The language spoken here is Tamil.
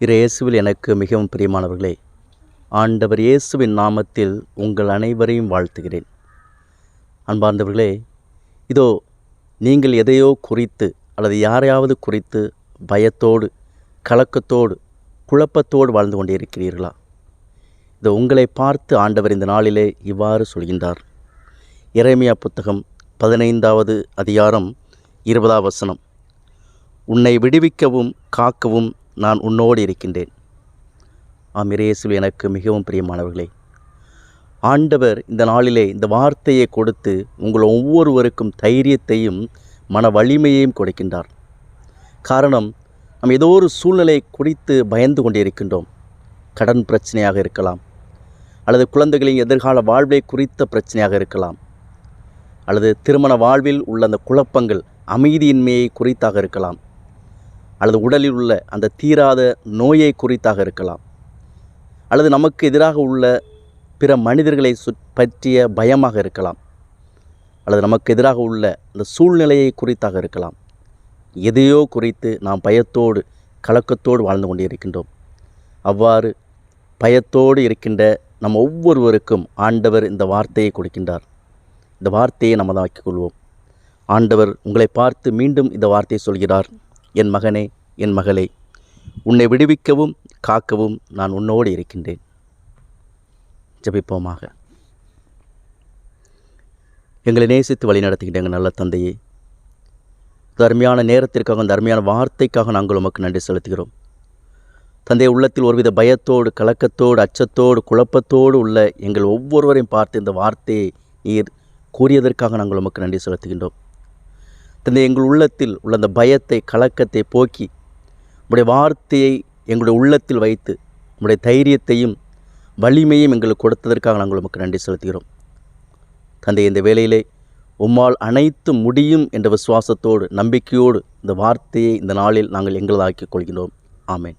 இயேசுவில் எனக்கு மிகவும் பிரியமானவர்களே ஆண்டவர் இயேசுவின் நாமத்தில் உங்கள் அனைவரையும் வாழ்த்துகிறேன். அன்பார்ந்தவர்களே இதோ நீங்கள் எதையோ குறித்து அல்லது யாரையாவது குறித்து பயத்தோடு கலக்கத்தோடு குழப்பத்தோடு வாழ்ந்து கொண்டிருக்கிறீர்களா? இதோ உங்களை பார்த்து ஆண்டவர் இந்த நாளிலே இவ்வாறு சொல்கின்றார். இறைமையா புத்தகம் பதினைந்தாவது அதிகாரம் இருபதாம் வசனம். உன்னை விடுவிக்கவும் காக்கவும் நான் உன்னோடு இருக்கின்றேன். ஆம் எனக்கு மிகவும் பிரியமானவர்களே ஆண்டவர் இந்த நாளிலே இந்த வார்த்தையை கொடுத்து உங்கள் ஒவ்வொருவருக்கும் தைரியத்தையும் மன வலிமையையும் கொடுக்கின்றார். காரணம் நாம் ஏதோ ஒரு சூழ்நிலை குறித்து பயந்து கொண்டிருக்கின்றோம். கடன் பிரச்சனையாக இருக்கலாம் அல்லது குழந்தைகளின் எதிர்கால வாழ்வை குறித்த பிரச்சனையாக இருக்கலாம். அல்லது திருமண வாழ்வில் உள்ள அந்த குழப்பங்கள் அமைதியின்மையை குறித்தாக இருக்கலாம். அல்லது உடலில் உள்ள அந்த தீராத நோயை குறித்தாக இருக்கலாம். அல்லது நமக்கு எதிராக உள்ள பிற மனிதர்களை சுற் பற்றிய பயமாக இருக்கலாம். அல்லது நமக்கு எதிராக உள்ள அந்த சூழ்நிலையை குறித்தாக இருக்கலாம். எதையோ குறித்து நாம் பயத்தோடு கலக்கத்தோடு வாழ்ந்து கொண்டிருக்கின்றோம். அவ்வாறு பயத்தோடு இருக்கின்ற நம் ஒவ்வொருவருக்கும் ஆண்டவர் இந்த வார்த்தையை கொடுக்கின்றார். இந்த வார்த்தையை நம்ம தான் கொள்வோம் ஆண்டவர் உங்களை பார்த்து மீண்டும் இந்த வார்த்தையை சொல்கிறார் என் மகனே என் மகளே உன்னை விடுவிக்கவும் காக்கவும் நான் உன்னோடு இருக்கின்றேன். ஜெபிப்போமாக. எங்களை நேசித்து வழி நடத்துகின்ற எங்கள் நல்ல தந்தையே தர்மையான நேரத்திற்காக அந்த அருமையான வார்த்தைக்காக நாங்கள் உமக்கு நன்றி செலுத்துகிறோம். தந்தை உள்ளத்தில் ஒருவித பயத்தோடு கலக்கத்தோடு அச்சத்தோடு குழப்பத்தோடு உள்ள எங்கள் ஒவ்வொருவரையும் பார்த்து இந்த வார்த்தையை நீர் கூறியதற்காக நாங்கள் உமக்கு நன்றி செலுத்துகின்றோம். தந்தை எங்கள் உள்ளத்தில் உள்ள அந்த பயத்தை கலக்கத்தை போக்கி உடைய வார்த்தையை எங்களுடைய உள்ளத்தில் வைத்து உடைய தைரியத்தையும் வலிமையும் எங்களுக்கு கொடுத்ததற்காக நாங்கள் உமக்கு நன்றி செலுத்துகிறோம். தந்தை இந்த வேலையிலே உம்மால் அனைத்து முடியும் என்ற விசுவாசத்தோடு நம்பிக்கையோடு இந்த வார்த்தையை இந்த நாளில் நாங்கள் எங்களதாக்கிக் கொள்கிறோம் ஆமேன்.